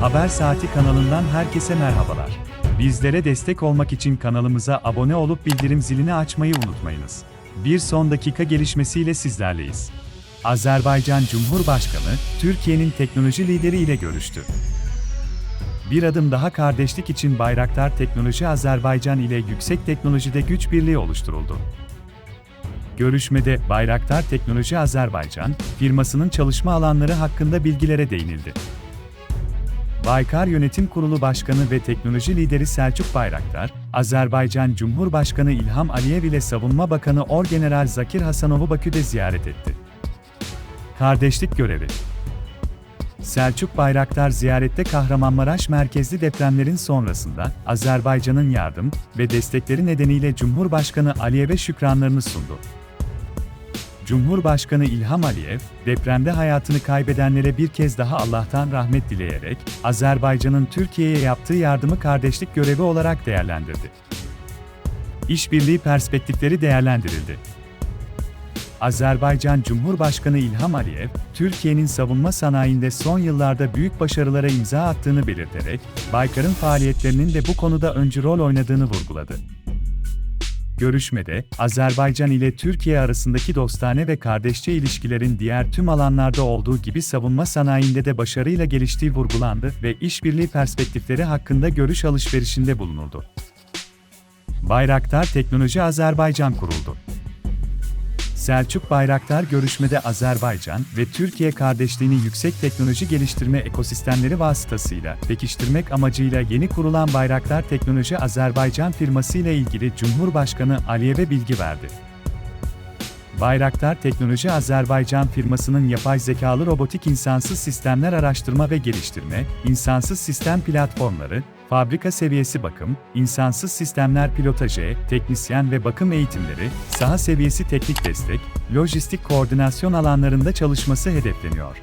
Haber Saati kanalından herkese merhabalar. Bizlere destek olmak için kanalımıza abone olup bildirim zilini açmayı unutmayınız. Bir son dakika gelişmesiyle sizlerleyiz. Azerbaycan Cumhurbaşkanı, Türkiye'nin teknoloji lideri ile görüştü. Bir adım daha kardeşlik için Bayraktar Teknoloji Azerbaycan ile yüksek teknolojide güç birliği oluşturuldu. Görüşmede Bayraktar Teknoloji Azerbaycan, firmasının çalışma alanları hakkında bilgilere değinildi. Baykar Yönetim Kurulu Başkanı ve Teknoloji Lideri Selçuk Bayraktar, Azerbaycan Cumhurbaşkanı İlham Aliyev ile Savunma Bakanı Orgeneral Zakir Hasanov'u Bakü'de ziyaret etti. Kardeşlik görevi Selçuk Bayraktar ziyarette Kahramanmaraş merkezli depremlerin sonrasında Azerbaycan'ın yardım ve destekleri nedeniyle Cumhurbaşkanı Aliyev'e şükranlarını sundu. Cumhurbaşkanı İlham Aliyev, depremde hayatını kaybedenlere bir kez daha Allah'tan rahmet dileyerek, Azerbaycan'ın Türkiye'ye yaptığı yardımı kardeşlik görevi olarak değerlendirdi. İşbirliği perspektifleri değerlendirildi. Azerbaycan Cumhurbaşkanı İlham Aliyev, Türkiye'nin savunma sanayinde son yıllarda büyük başarılara imza attığını belirterek, Baykar'ın faaliyetlerinin de bu konuda öncü rol oynadığını vurguladı. Görüşmede, Azerbaycan ile Türkiye arasındaki dostane ve kardeşçe ilişkilerin diğer tüm alanlarda olduğu gibi savunma sanayinde de başarıyla geliştiği vurgulandı ve işbirliği perspektifleri hakkında görüş alışverişinde bulunuldu. Bayraktar Teknoloji Azerbaycan kuruldu. Selçuk Bayraktar görüşmede Azerbaycan ve Türkiye kardeşliğini yüksek teknoloji geliştirme ekosistemleri vasıtasıyla pekiştirmek amacıyla yeni kurulan Bayraktar Teknoloji Azerbaycan firması ile ilgili Cumhurbaşkanı Aliyev'e bilgi verdi. Bayraktar Teknoloji Azerbaycan firmasının yapay zekalı robotik insansız sistemler araştırma ve geliştirme, insansız sistem platformları, fabrika seviyesi bakım, insansız sistemler pilotajı, teknisyen ve bakım eğitimleri, saha seviyesi teknik destek, lojistik koordinasyon alanlarında çalışması hedefleniyor.